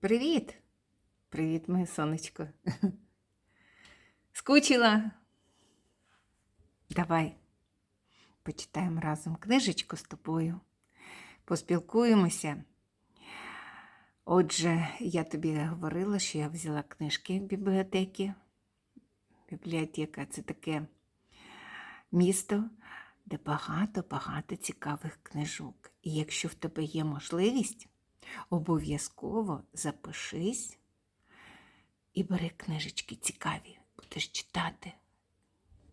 Привіт! Привіт, моє сонечко. Скучила? Давай почитаємо разом книжечку з тобою, поспілкуємося. Отже, я тобі говорила, що я взяла книжки в бібліотеки. Бібліотека це таке місто, де багато-багато цікавих книжок. І якщо в тебе є можливість, обов'язково запишись і бери книжечки цікаві, будеш читати.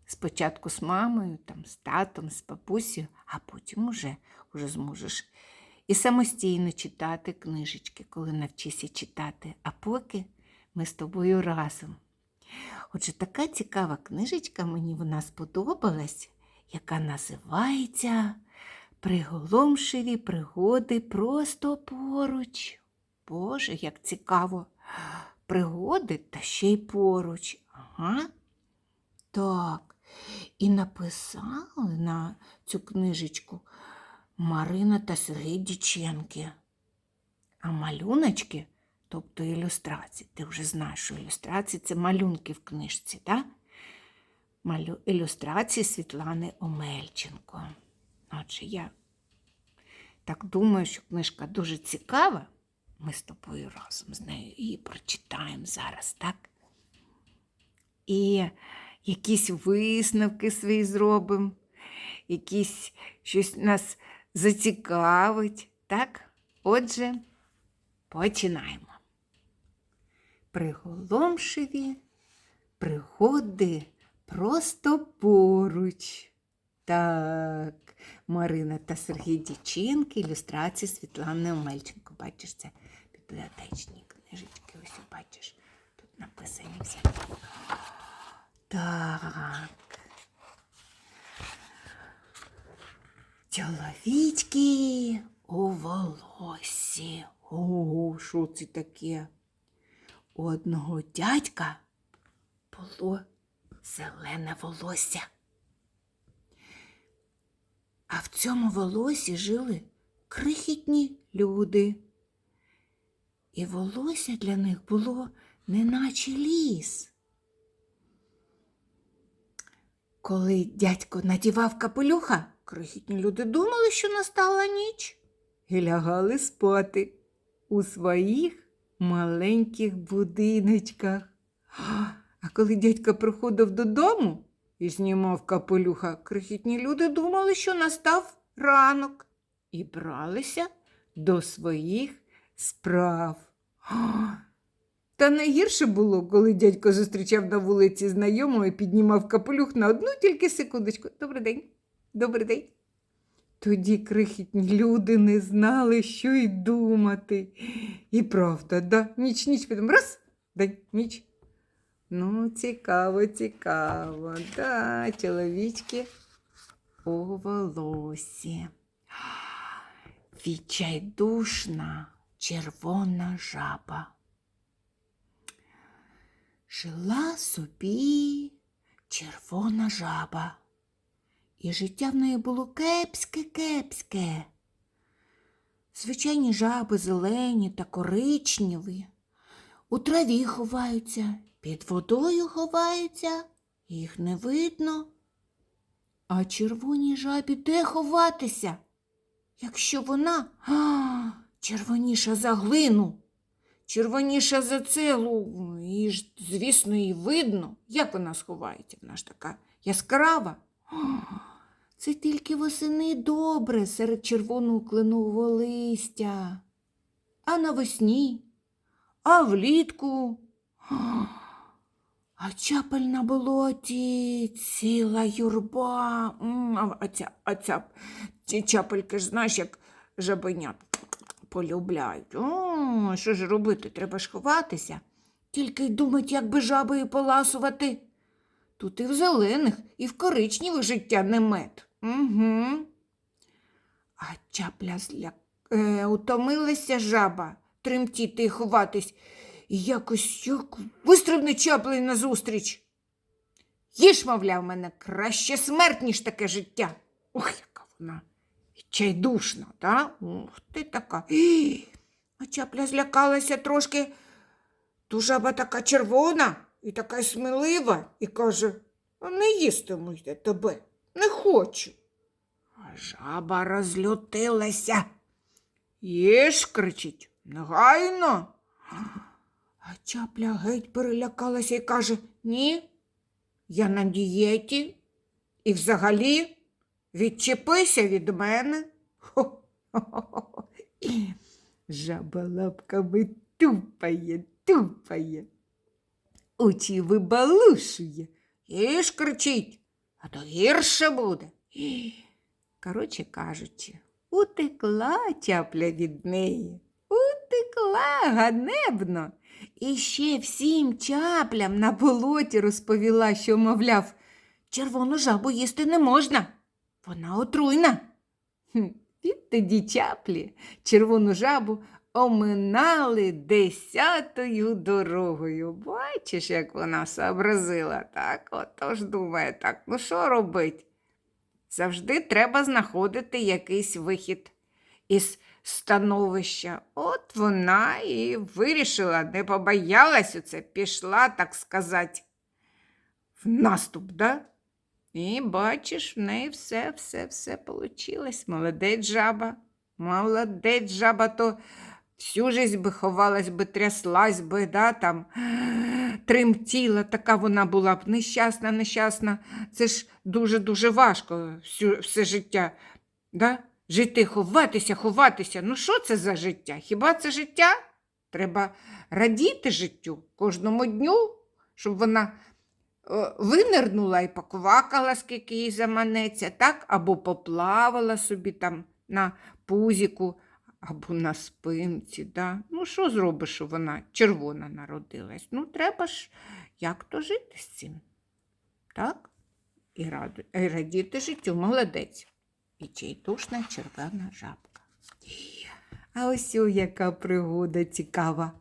Спочатку з мамою, там, з татом, з бабусею, а потім уже, уже зможеш і самостійно читати книжечки, коли навчишся читати. А поки ми з тобою разом. Отже, така цікава книжечка, мені вона сподобалась, яка називається Приголомшиві пригоди просто поруч. Боже, як цікаво. Пригоди та ще й поруч. Ага. Так. І написали на цю книжечку Марина та Сергій Діченки. А малюночки, тобто ілюстрації, ти вже знаєш, що ілюстрації це малюнки в книжці, так? Ілюстрації Світлани Омельченко. Отже, я так думаю, що книжка дуже цікава. Ми з тобою разом з нею її прочитаємо зараз, так? І якісь висновки свої зробимо, якісь щось нас зацікавить, так? Отже, починаємо. Приголомшиві пригоди просто поруч. Так, Марина та Сергій Діченки, ілюстрації Світлани Омельченко. Бачиш, це бібліотечні книжечки. Ось бачиш, тут написані всі. Так. Чоловічки у волосі. Ого, що це таке? У одного дядька було зелене волосся. А в цьому волосі жили крихітні люди. І волосся для них було неначе ліс. Коли дядько надівав капелюха, крихітні люди думали, що настала ніч, і лягали спати у своїх маленьких будиночках. А коли дядько приходив додому і знімав капелюха, крихітні люди думали, що настав ранок, і бралися до своїх справ. Та найгірше було, коли дядько зустрічав на вулиці знайомого і піднімав капелюх на одну тільки секундочку. Добрий день, добрий день. Тоді крихітні люди не знали, що й думати. І правда, да, ніч, ніч, потім раз, день, ніч. Ну, цікаво, цікаво. Да, чоловічки у волосі. Відчайдушна червона жаба. Жила собі червона жаба, і життя в неї було кепське-кепське. Звичайні жаби зелені та коричневі, у траві ховаються, під водою ховаються, їх не видно. А червоній жабі де ховатися, якщо вона а, червоніша за глину? Червоніша за целу, і ж, звісно, її видно. Як вона сховається? Вона ж така яскрава. О, Це тільки восени добре серед червоного кленового листя. А навесні, а влітку. О, А чапель на болоті, ціла юрба. А, ця, а ця, ці чапельки ж знаєш, як жабенят полюбляють. О, що ж робити? Треба ж ховатися. Тільки й думать, як би жабою поласувати. Тут і в зелених, і в коричневих життя не мед. Угу. А чапля зля... е, утомилася жаба тремтіти і ховатись. І якось як вистрибне чаплею назустріч. Їж, мовляв, мене краще смерть, ніж таке життя. Ох, яка вона відчайдушна, та? Ух ти така. І, А чапля злякалася трошки. Ту жаба така червона і така смілива, і каже, «А не їстиму я тебе, не хочу. А жаба розлютилася. Їж, кричить, негайно. А чапля геть перелякалася і каже, ні, я на дієті. І взагалі відчепися від мене. Хо-хо-хо. Жаба лапками тупає, тупає. Очі вибалушує. І кричить, а то гірше буде. Коротше кажучи, утекла чапля від неї. Утекла ганебно. І ще всім чаплям на болоті розповіла, що, мовляв, червону жабу їсти не можна. Вона отруйна. Хм, Відтоді чаплі червону жабу оминали десятою дорогою. Бачиш, як вона сообразила, так? Отож думає, так, ну що робить? Завжди треба знаходити якийсь вихід із становища. От вона і вирішила, не побоялась оце, пішла, так сказати, в наступ, да? І бачиш, в неї все, все, все получилось. Молодець жаба. Молодець жаба, то всю жизнь би ховалась би, тряслась би, да, там, тремтіла, така вона була б нещасна, нещасна. Це ж дуже-дуже важко всю, все життя. Да? Жити, ховатися, ховатися. Ну що це за життя? Хіба це життя? Треба радіти життю кожному дню, щоб вона е, винирнула і поквакала, скільки їй заманеться, так? або поплавала собі там на пузіку, або на спинці. Да? Ну, що зробиш, що вона червона народилась? Ну, треба ж як то жити з цим. Так? І, радіти життю, молодець. І чайдушна червона жабка. А ось о, яка пригода цікава,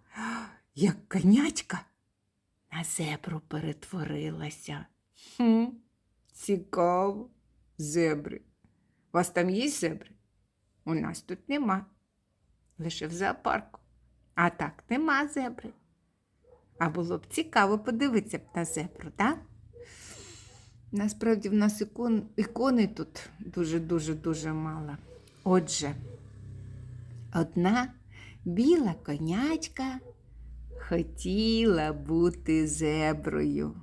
як конячка на зебру перетворилася. Хм, цікаво, зебри. У вас там є зебри? У нас тут нема. Лише в зоопарку. А так нема зебри. А було б цікаво подивитися б на зебру, так? Насправді в нас ікон, ікони тут дуже-дуже-дуже мало. Отже, одна біла конячка хотіла бути зеброю.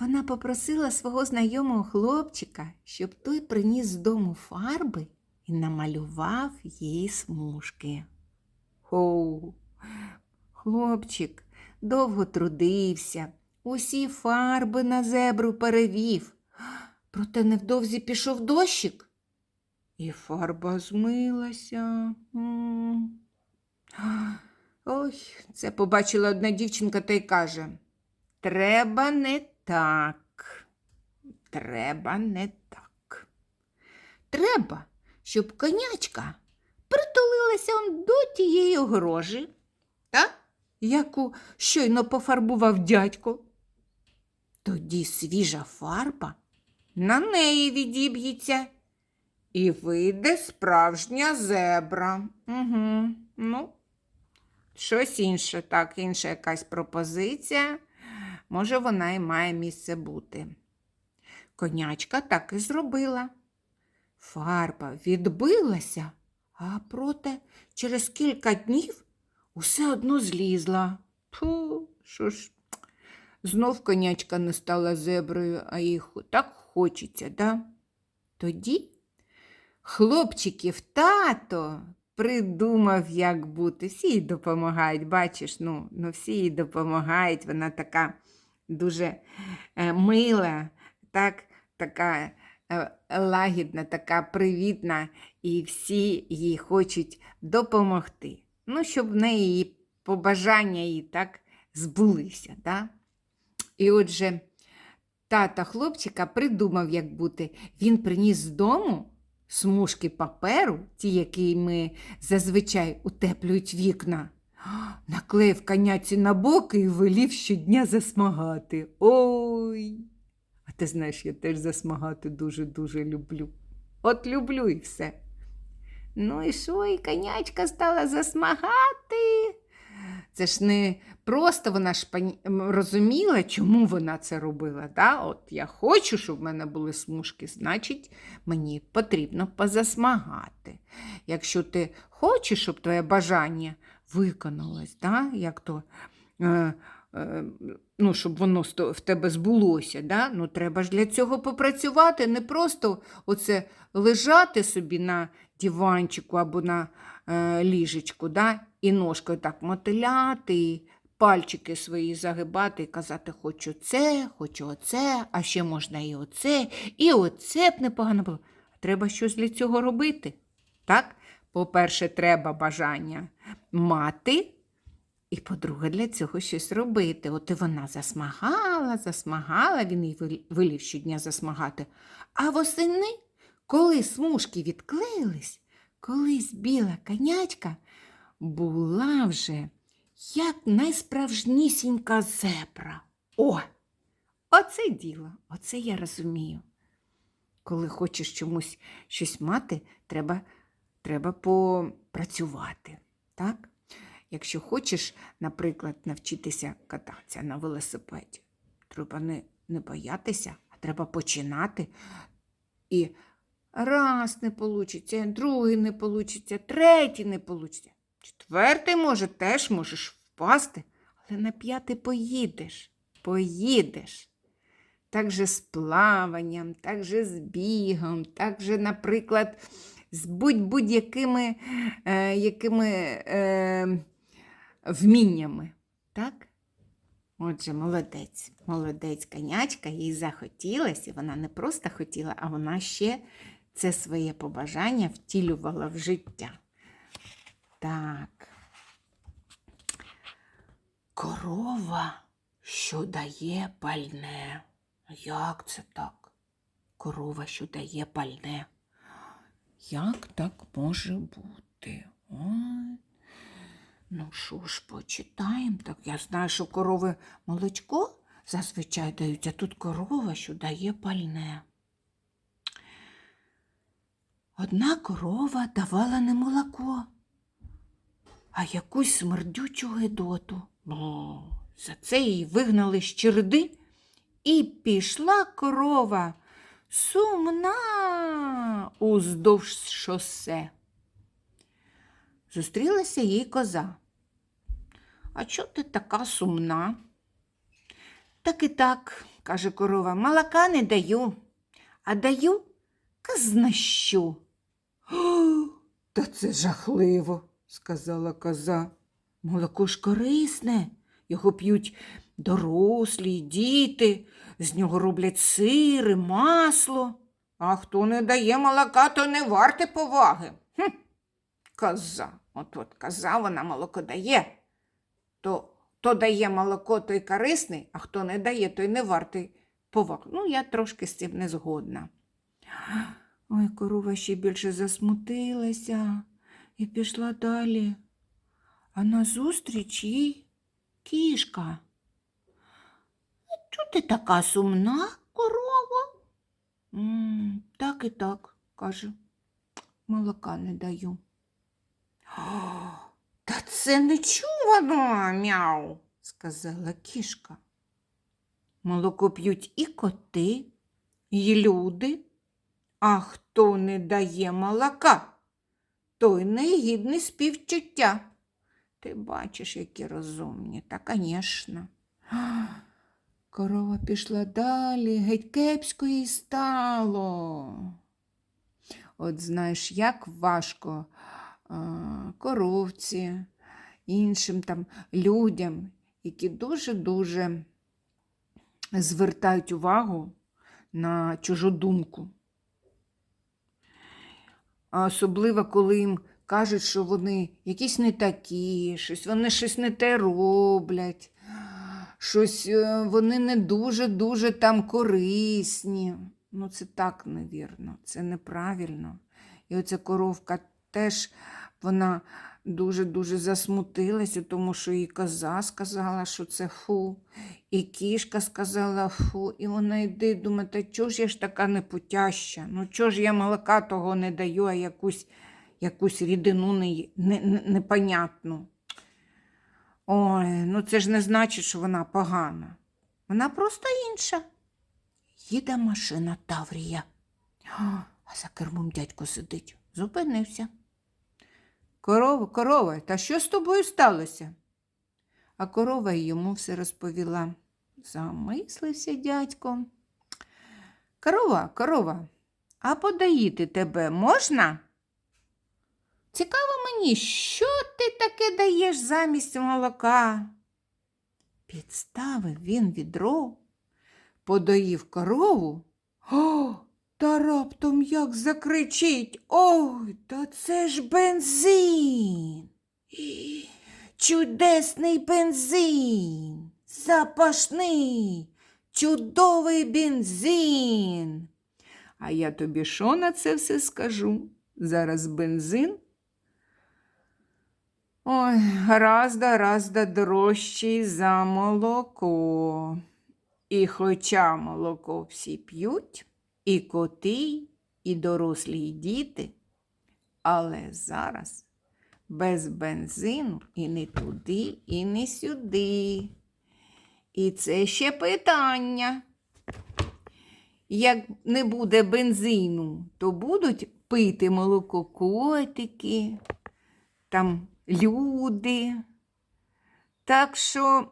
Вона попросила свого знайомого хлопчика, щоб той приніс з дому фарби і намалював їй смужки. Хоу, хлопчик довго трудився, усі фарби на зебру перевів. Проте невдовзі пішов дощик, і фарба змилася. Ой, це побачила одна дівчинка та й каже: Треба не так. Треба не так. Треба, щоб конячка притулилася он до тієї огорожі, та? яку щойно пофарбував дядько. Тоді свіжа фарба на неї відіб'ється і вийде справжня зебра. Угу. Ну, щось інше, так, інша якась пропозиція. Може, вона і має місце бути. Конячка так і зробила. Фарба відбилася, а проте через кілька днів усе одно злізла. Фу, що ж, знов конячка не стала зеброю, а їй так хочеться, да? Тоді хлопчиків тато придумав, як бути. Всі їй допомагають, бачиш, ну, ну всі їй допомагають. Вона така дуже е, мила, так, така е, лагідна, така привітна, і всі їй хочуть допомогти. Ну, щоб в неї побажання їй так збулися. Да? І отже, тата хлопчика придумав, як бути. Він приніс з дому смужки паперу, ті, які ми зазвичай утеплюють вікна, наклеїв коняці на боки і велів щодня засмагати. Ой! А ти знаєш, я теж засмагати дуже-дуже люблю. От люблю і все. Ну і що, і конячка стала засмагати. Це ж не просто вона ж розуміла, чому вона це робила. Да? От я хочу, щоб в мене були смужки, значить, мені потрібно позасмагати. Якщо ти хочеш, щоб твоє бажання виконалось, да? як то, е, е, ну, щоб воно в тебе збулося, да? ну, треба ж для цього попрацювати, не просто оце лежати собі на диванчику або на е, ліжечку, да? і ножкою так мотиляти, і пальчики свої загибати і казати, хочу це, хочу оце, а ще можна і оце, і оце б непогано було. Треба щось для цього робити. Так? По-перше, треба бажання мати, і по-друге, для цього щось робити. От і вона засмагала, засмагала, він їй вил- велів щодня засмагати. А восени, коли смужки відклеїлись, колись біла конячка була вже як найсправжнісінька зебра. О! Оце діло, оце я розумію. Коли хочеш чомусь щось мати, треба, треба попрацювати. Так? Якщо хочеш, наприклад, навчитися кататися на велосипеді, треба не, не боятися, а треба починати. І раз не вийде, другий не вийде, третій не вийде. Четвертий, може, теж можеш впасти, але на п'ятий поїдеш. Поїдеш. Так же з плаванням, так же з бігом, так же, наприклад, з будь- будь-якими е, якими, е, вміннями. Так? Отже, молодець, молодець конячка, їй захотілося, і вона не просто хотіла, а вона ще це своє побажання втілювала в життя. Так. Корова, що дає пальне. Як це так? Корова, що дає пальне. Як так може бути? Ну що ж, почитаємо. Так я знаю, що корови молочко зазвичай дають, а тут корова, що дає пальне. Одна корова давала не молоко, а якусь смердючу гидоту. За це її вигнали з череди, і пішла корова сумна уздовж шосе. Зустрілася їй коза. А чого ти така сумна? Так і так, каже корова, молока не даю, а даю казна що. «О, Та це жахливо, сказала коза. Молоко ж корисне, його п'ють дорослі, діти, з нього роблять сири, масло. А хто не дає молока, то не варте поваги. Хм. Коза, от от коза вона молоко дає. То, то дає молоко, той корисний, а хто не дає, той не вартий поваги. Ну, я трошки з цим не згодна. Ой, корова ще більше засмутилася і пішла далі. А назустріч їй кішка. Чого ти така сумна, корова? «М, так і так, каже, молока не даю. Та це нечувано, мяу, сказала кішка. Молоко п'ють і коти, і люди. А хто не дає молока, той негідний співчуття. Ти бачиш, які розумні, та, звісно. Корова пішла далі, геть кепсько їй стало. От знаєш, як важко коровці, іншим там людям, які дуже-дуже звертають увагу на чужу думку. Особливо, коли їм кажуть, що вони якісь не такі, щось, вони щось не те роблять, щось е, вони не дуже-дуже там корисні. Ну, це так невірно, це неправильно. І оця коровка теж вона дуже-дуже засмутилася, тому що і коза сказала, що це фу, і кішка сказала фу, і вона йде і думає, та чого ж я ж така непутяща? Ну чого ж я молока того не даю, а якусь, якусь рідину не, не, не, непонятну. Ой, ну це ж не значить, що вона погана. Вона просто інша. Їде машина Таврія. А за кермом дядько сидить. Зупинився. Корова, корова, та що з тобою сталося? А корова йому все розповіла. Замислився дядько. Корова, корова, а подоїти тебе можна? Цікаво мені, що ти таке даєш замість молока? Підставив він відро, подоїв корову. О, та раптом як закричить. Ой, та це ж бензин. Чудесний бензин, запашний, чудовий бензин. А я тобі що на це все скажу? Зараз бензин. Ой, гораздо, гораздо дорожчий за молоко. І хоча молоко всі п'ють, і коти, і дорослі, і діти, але зараз без бензину і не туди, і не сюди. І це ще питання. Як не буде бензину, то будуть пити молоко котики, там люди. Так що,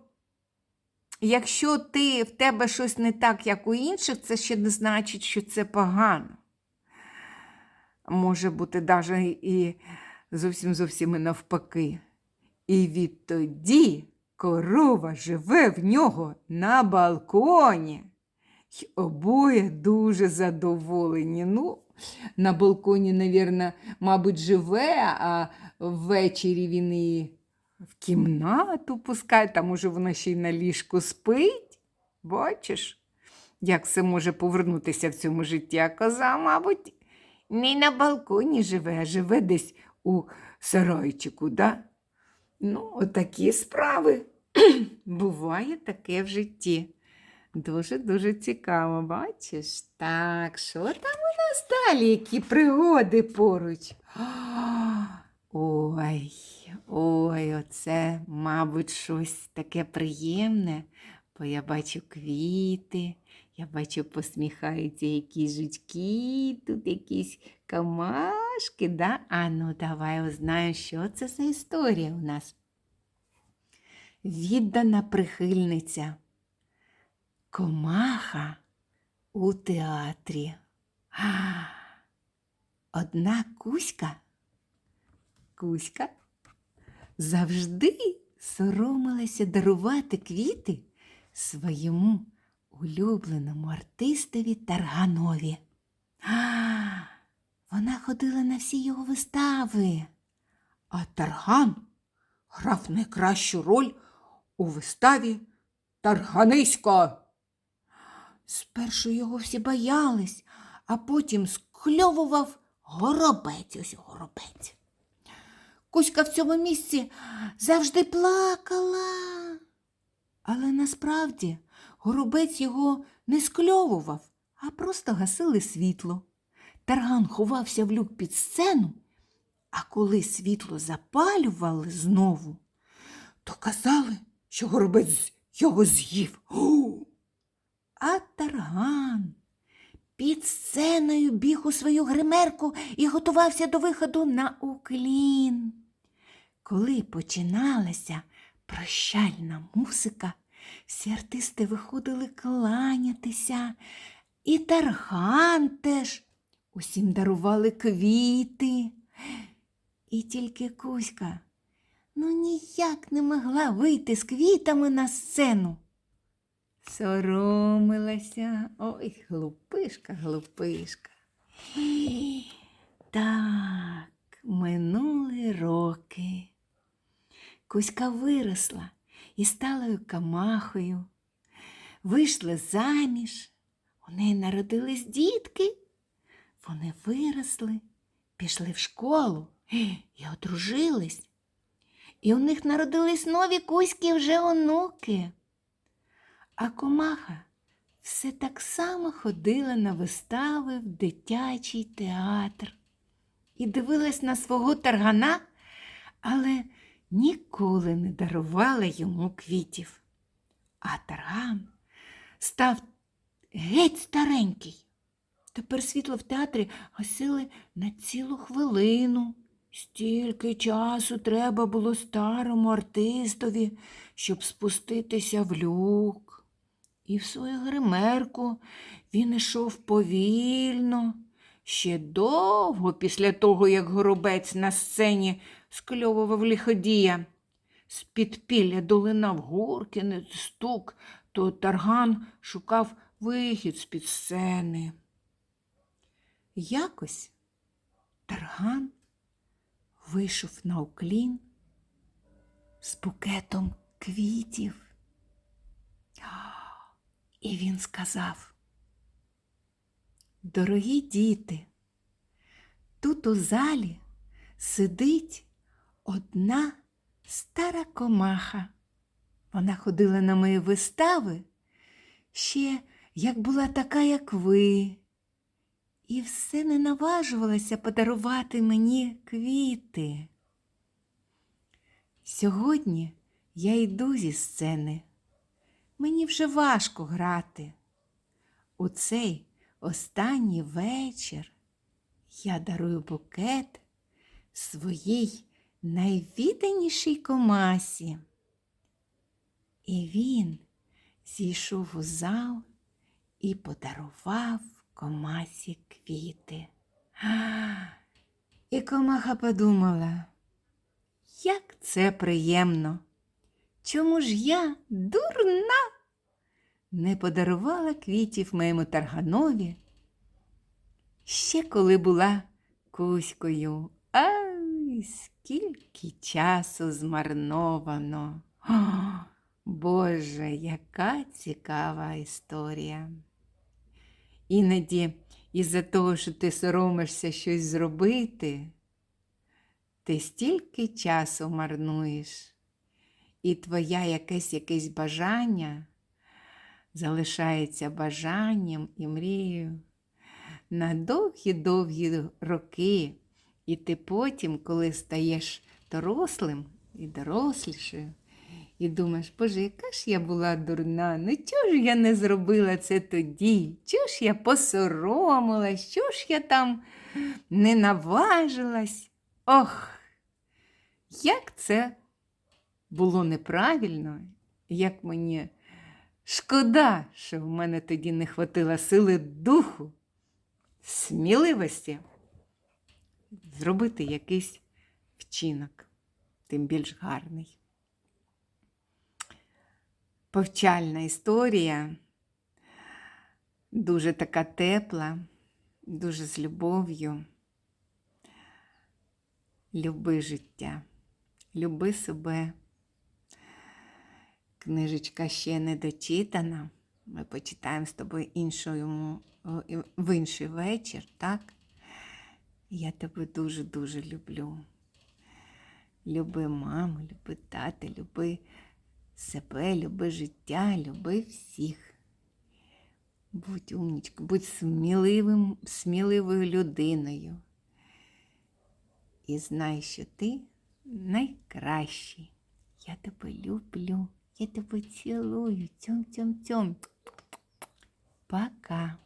якщо ти, в тебе щось не так, як у інших, це ще не значить, що це погано. Може бути навіть і зовсім зовсім і навпаки. І відтоді корова живе в нього на балконі. Й обоє дуже задоволені. Ну, на балконі, навірно, мабуть, живе, а ввечері він і в кімнату пускає, там може вона ще й на ліжку спить. Бачиш, як все може повернутися в цьому житті, а коза, мабуть, не на балконі живе, а живе десь у сарайчику, да? Ну, отакі справи. Буває таке в житті. Дуже-дуже цікаво, бачиш? Так, що там у нас далі? Які пригоди поруч? Ой, ой, оце, мабуть, щось таке приємне, бо я бачу квіти, я бачу, посміхаються якісь жучки, тут якісь камашки, да? А ну давай узнаємо, що це за історія у нас. Віддана прихильниця. Комаха у театрі. А, Одна кузька, кузька завжди соромилася дарувати квіти своєму улюбленому артистові Тарганові. А, вона ходила на всі його вистави. А Тарган грав найкращу роль у виставі Тарганисько. Спершу його всі боялись, а потім скльовував горобець, ось горобець. Кузька в цьому місці завжди плакала. Але насправді горобець його не скльовував, а просто гасили світло. Тарган ховався в люк під сцену, а коли світло запалювали знову, то казали, що горобець його з'їв. А тарган під сценою біг у свою гримерку і готувався до виходу на уклін. Коли починалася прощальна музика, всі артисти виходили кланятися, і тарган теж усім дарували квіти. І тільки Кузька ну ніяк не могла вийти з квітами на сцену. Соромилася. Ой, глупишка, глупишка. Так, минули роки. Кузька виросла і стала камахою. Вийшла заміж, у неї народились дітки. Вони виросли, пішли в школу і одружились. І у них народились нові кузькі вже онуки. А комаха все так само ходила на вистави в дитячий театр. і дивилась на свого таргана, але ніколи не дарувала йому квітів. А тарган став геть старенький. Тепер світло в театрі гасили на цілу хвилину. Стільки часу треба було старому артистові, щоб спуститися в люк. І в свою гримерку він ішов повільно, ще довго після того, як горобець на сцені скльовував лиходія. З підпілля долинав гуркін стук, то тарган шукав вихід з-під сцени. Якось тарган вийшов на уклін з букетом квітів. І він сказав: Дорогі діти, тут у залі сидить одна стара комаха. Вона ходила на мої вистави ще як була така, як ви, і все не наважувалася подарувати мені квіти. Сьогодні я йду зі сцени. Мені вже важко грати. У цей останній вечір я дарую букет своїй найвідданішій комасі. І він зійшов у зал і подарував комасі квіти. А, І комаха подумала, як це приємно. Чому ж я, дурна, не подарувала квітів моєму тарганові? Ще коли була кузькою. Скільки часу змарновано. О, Боже, яка цікава історія. Іноді, із-за того, що ти соромишся щось зробити, ти стільки часу марнуєш, і твоя якесь якесь бажання залишається бажанням і мрією на довгі-довгі роки. І ти потім, коли стаєш дорослим і дорослішою, і думаєш, Боже, яка ж я була дурна, ну чого ж я не зробила це тоді? Чого ж я посоромилась, чого ж я там не наважилась? Ох, як це було неправильно, як мені шкода, що в мене тоді не хватило сили духу, сміливості зробити якийсь вчинок, тим більш гарний. Повчальна історія, дуже така тепла, дуже з любов'ю. Люби життя, люби себе. Книжечка ще не дочитана. Ми почитаємо з тобою іншому, в інший вечір, так? Я тебе дуже-дуже люблю. Люби маму, люби тата, люби себе, люби життя, люби всіх. Будь умнічкою, будь сміливим, сміливою людиною. І знай, що ти найкращий. Я тебе люблю, я тебе цілую. Цьом-цьом-цьом. Пока.